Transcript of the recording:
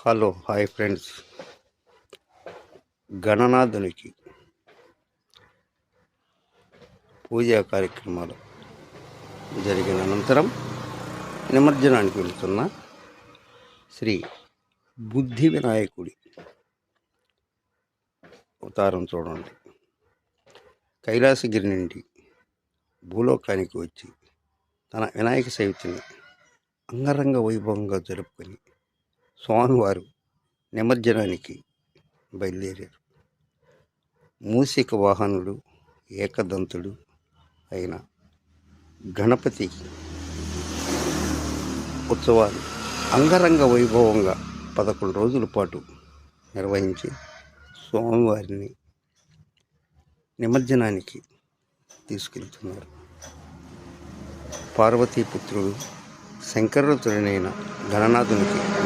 Hello hi friends. గణనాథునికి పూజా కార్యక్రమాలు జరిగిన అనంతరం నిమజ్జనానికి వెళుతున్న శ్రీ బుద్ధి వినాయకుడి అవతారం చూడండి. కైలాసగిరి నుండి భూలోకానికి వచ్చి తన వినాయక చవితిని అంగరంగ వైభవంగా జరుపుకొని స్వామివారు నిమజ్జనానికి బయలుదేరారు. మూసిక వాహనుడు ఏకదంతుడు అయిన గణపతి ఉత్సవాలు అంగరంగ వైభవంగా పదకొండు రోజుల పాటు నిర్వహించి స్వామివారిని నిమజ్జనానికి తీసుకెళ్తున్నారు. పార్వతీపుత్రుడు శంకరుతుడైన గణనాథునికి